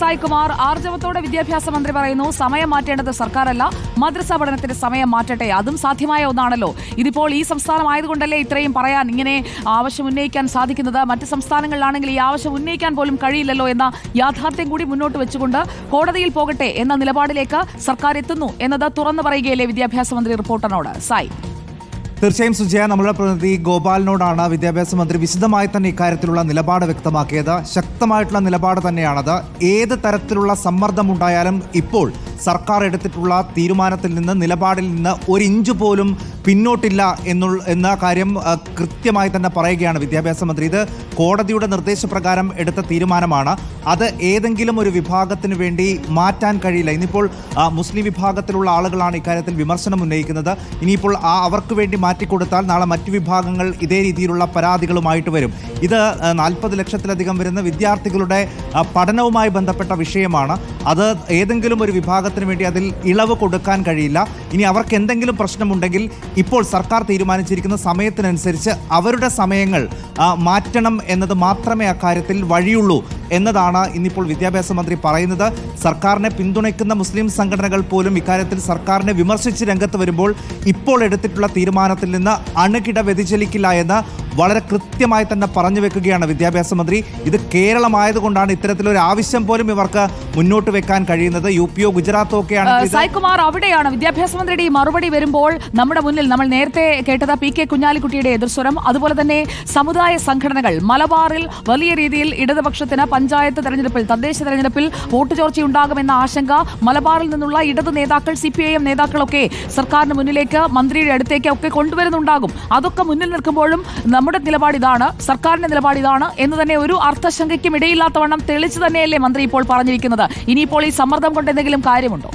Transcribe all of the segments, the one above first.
സായ്കുമാർ ആർജവത്തോടെ വിദ്യാഭ്യാസ മന്ത്രി പറയുന്നു സമയം മാറ്റേണ്ടത് സർക്കാരല്ല മദ്രസ പഠനത്തിന്റെ സമയം മാറ്റട്ടെ അതും സാധ്യമായ ഒന്നാണല്ലോ. ഇതിപ്പോൾ ഈ സംസ്ഥാനമായതുകൊണ്ടല്ലേ ഇത്രയും പറയാൻ ഇങ്ങനെ ആവശ്യം ഉന്നയിക്കാൻ സാധിക്കുന്നത്? മറ്റ് സംസ്ഥാനങ്ങളിലാണെങ്കിൽ ഈ ആവശ്യം ഉന്നയിക്കാൻ പോലും കഴിയില്ലല്ലോ എന്ന യാഥാർത്ഥ്യം കൂടി മുന്നോട്ട് വെച്ചുകൊണ്ട് കോടതിയിൽ പോകട്ടെ എന്ന നിലപാടിലേക്ക് സർക്കാർ എത്തുന്നു എന്നത് തുറന്നു പറയുകയല്ലേ വിദ്യാഭ്യാസ മന്ത്രി റിപ്പോർട്ടറിനോട്. സായി. തീർച്ചയായും സുജയ നമ്മുടെ പ്രതിനിധി ഗോപാലിനോടാണ് വിദ്യാഭ്യാസ മന്ത്രി വിശദമായി തന്നെ ഇക്കാര്യത്തിലുള്ള നിലപാട് വ്യക്തമാക്കിയത്. ശക്തമായിട്ടുള്ള നിലപാട് തന്നെയാണത്. ഏത് തരത്തിലുള്ള സമ്മർദ്ദം ഉണ്ടായാലും ഇപ്പോൾ സർക്കാർ എടുത്തിട്ടുള്ള തീരുമാനത്തിൽ നിന്ന് നിലപാടിൽ നിന്ന് ഒരു ഇഞ്ച് പോലും പിന്നോട്ടില്ല എന്നുള്ള എന്ന കാര്യം കൃത്യമായി തന്നെ പറയുകയാണ് വിദ്യാഭ്യാസ മന്ത്രി. ഇത് കോടതിയുടെ നിർദ്ദേശപ്രകാരം എടുത്ത തീരുമാനമാണ്. അത് ഏതെങ്കിലും ഒരു വിഭാഗത്തിന് വേണ്ടി മാറ്റാൻ കഴിയില്ല. ഇന്നിപ്പോൾ മുസ്ലിം വിഭാഗത്തിലുള്ള ആളുകളാണ് ഇക്കാര്യത്തിൽ വിമർശനം ഉന്നയിക്കുന്നത്. ഇനിയിപ്പോൾ ആ അവർക്ക് വേണ്ടി മാറ്റിക്കൊടുത്താൽ നാളെ മറ്റു വിഭാഗങ്ങൾ ഇതേ രീതിയിലുള്ള പരാതികളുമായിട്ട് വരും. ഇത് നാൽപ്പത് ലക്ഷത്തിലധികം വരുന്ന വിദ്യാർത്ഥികളുടെ പഠനവുമായി ബന്ധപ്പെട്ട വിഷയമാണ്. അത് ഏതെങ്കിലും ഒരു വിഭാഗത്തിന് വേണ്ടി അതിൽ ഇളവ് കൊടുക്കാൻ കഴിയില്ല. ഇനി അവർക്ക് എന്തെങ്കിലും പ്രശ്നമുണ്ടെങ്കിൽ ഇപ്പോൾ സർക്കാർ തീരുമാനിച്ചിരിക്കുന്ന സമയത്തിനനുസരിച്ച് അവരുടെ സമയങ്ങൾ മാറ്റണം എന്നത് മാത്രമേ അക്കാര്യത്തിൽ വഴിയുള്ളൂ. എന്നതാണ് ഇന്നിപ്പോൾ വിദ്യാഭ്യാസ മന്ത്രി പറയുന്നത്. സർക്കാരിനെ പിന്തുണയ്ക്കുന്ന മുസ്ലിം സംഘടനകൾ പോലും ഇക്കാര്യത്തിൽ സർക്കാരിനെ വിമർശിച്ച് രംഗത്ത് വരുമ്പോൾ ഇപ്പോൾ എടുത്തിട്ടുള്ള തീരുമാനത്തിൽ നിന്ന് അണുകിട വ്യതിചലിക്കില്ല എന്ന് വളരെ കൃത്യമായി തന്നെ പറഞ്ഞു വെക്കുകയാണ് വിദ്യാഭ്യാസ മന്ത്രി. ഇത് കേരളമായതുകൊണ്ടാണ് ഇത്തരത്തിലൊരു ആവശ്യം പോലും ഇവർക്ക് മുന്നോട്ട് വെക്കാൻ കഴിയുന്നത്. യു പിയോ ഗുജറാത്തോ ഒക്കെയാണ് സായ്കുമാർ അവിടെയാണ് വിദ്യാഭ്യാസ മന്ത്രിയുടെ ഈ മറുപടി വരുമ്പോൾ നമ്മുടെ മുന്നിൽ നമ്മൾ നേരത്തെ കേട്ടത് പി കെ കുഞ്ഞാലിക്കുട്ടിയുടെ എതിർസ്വരം. അതുപോലെ തന്നെ സമുദായ സംഘടനകൾ മലബാറിൽ വലിയ രീതിയിൽ ഇടതുപക്ഷത്തിന് പഞ്ചായത്ത് തെരഞ്ഞെടുപ്പിൽ തദ്ദേശ തെരഞ്ഞെടുപ്പിൽ വോട്ട് ചോർച്ചയുണ്ടാകുമെന്ന ആശങ്ക മലബാറിൽ നിന്നുള്ള ഇടത് നേതാക്കൾ സി പി ഐ എം നേതാക്കളൊക്കെ സർക്കാരിന് മുന്നിലേക്ക് മന്ത്രിയുടെ അടുത്തേക്ക് ഒക്കെ കൊണ്ടുവരുന്നുണ്ടാകും. അതൊക്കെ മുന്നിൽ നിൽക്കുമ്പോഴും നമ്മുടെ നിലപാട് ഇതാണ് സർക്കാരിന്റെ നിലപാട് ഇതാണ് എന്ന് തന്നെ ഒരു അർത്ഥശങ്കയ്ക്കും ഇടയില്ലാത്തവണ്ണം തെളിച്ചു തന്നെയല്ലേ മന്ത്രി ഇപ്പോൾ പറഞ്ഞിരിക്കുന്നത്. ഇനിയിപ്പോൾ ഈ സമ്മർദ്ദം കൊണ്ട് എന്തെങ്കിലും കാര്യമുണ്ടോ?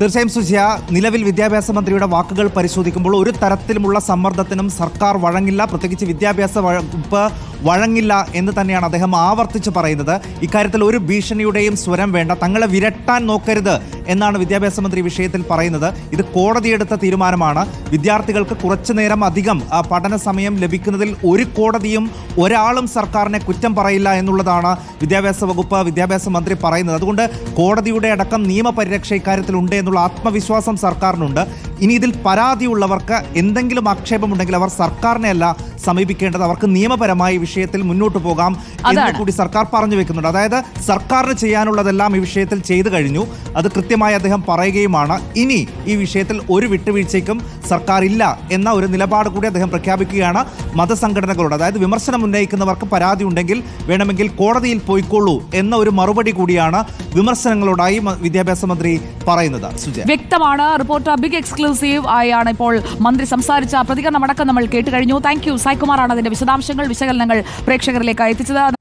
തീർച്ചയായും സുജിയ നിലവിൽ വിദ്യാഭ്യാസ മന്ത്രിയുടെ വാക്കുകൾ പരിശോധിക്കുമ്പോൾ ഒരു തരത്തിലുമുള്ള സമ്മർദ്ദത്തിനും സർക്കാർ വഴങ്ങില്ല. പ്രത്യേകിച്ച് വിദ്യാഭ്യാസ വകുപ്പ് വഴങ്ങില്ല എന്ന് തന്നെയാണ് അദ്ദേഹം ആവർത്തിച്ച് പറയുന്നത്. ഇക്കാര്യത്തിൽ ഒരു ഭീഷണിയുടെയും സ്വരം വേണ്ട. തങ്ങളെ വിരട്ടാൻ നോക്കരുത്. എന്നാണ് വിദ്യാഭ്യാസ മന്ത്രി വിഷയത്തിൽ പറയുന്നത്. ഇത് കോടതിയെടുത്ത തീരുമാനമാണ്. വിദ്യാർത്ഥികൾക്ക് കുറച്ചു നേരം അധികം പഠന സമയം ലഭിക്കുന്നതിൽ ഒരു കോടതിയും ഒരാളും സർക്കാരിനെ കുറ്റം പറയില്ല എന്നുള്ളതാണ് വിദ്യാഭ്യാസ വകുപ്പ് വിദ്യാഭ്യാസ മന്ത്രി പറയുന്നത്. അതുകൊണ്ട് കോടതിയുടെ അടക്കം നിയമപരിരക്ഷ ഇക്കാര്യത്തിൽ ഉണ്ട് എന്നുള്ള ആത്മവിശ്വാസം സർക്കാരിനുണ്ട്. ഇനി ഇതിൽ പരാതിയുള്ളവർക്ക് എന്തെങ്കിലും ആക്ഷേപമുണ്ടെങ്കിൽ അവർ സർക്കാരിനെ അല്ല സമീപിക്കേണ്ടത്. അവർക്ക് നിയമപരമായി വിഷയത്തിൽ മുന്നോട്ട് പോകാം എന്ന് കൂടി സർക്കാർ പറഞ്ഞു വെക്കുന്നുണ്ട്. അതായത് സർക്കാരിന് ചെയ്യാനുള്ളതെല്ലാം ഈ വിഷയത്തിൽ ചെയ്തു കഴിഞ്ഞു. അത് കൃത്യമായി അദ്ദേഹം പറയുകയുമാണ് ഇനി ഈ വിഷയത്തിൽ ഒരു വിട്ടുവീഴ്ചയ്ക്കും സർക്കാർ ഇല്ല എന്ന ഒരു നിലപാട് കൂടി അദ്ദേഹം പ്രഖ്യാപിക്കുകയാണ് മതസംഘടനകളോട്. അതായത് വിമർശനം ഉന്നയിക്കുന്നവർക്ക് പരാതി ഉണ്ടെങ്കിൽ വേണമെങ്കിൽ കോടതിയിൽ പോയിക്കൊള്ളൂ എന്ന ഒരു മറുപടി കൂടിയാണ് വിമർശനങ്ങളോടായി വിദ്യാഭ്യാസ മന്ത്രി പറയുന്നത്. വ്യക്തമാണ്. റിപ്പോർട്ടർ ബിഗ് എക്സ്ക്ലൂസീവ് ആയാണ് ഇപ്പോൾ മന്ത്രി സംസാരിച്ച പ്രതികരണം അടക്കം നമ്മൾ കേട്ട് കഴിഞ്ഞു താങ്ക് യു. സായ്കുമാറാണ് അതിന്റെ വിശദാംശങ്ങൾ വിശകലനങ്ങൾ പ്രേക്ഷകരിലേക്ക് എത്തിച്ചത്.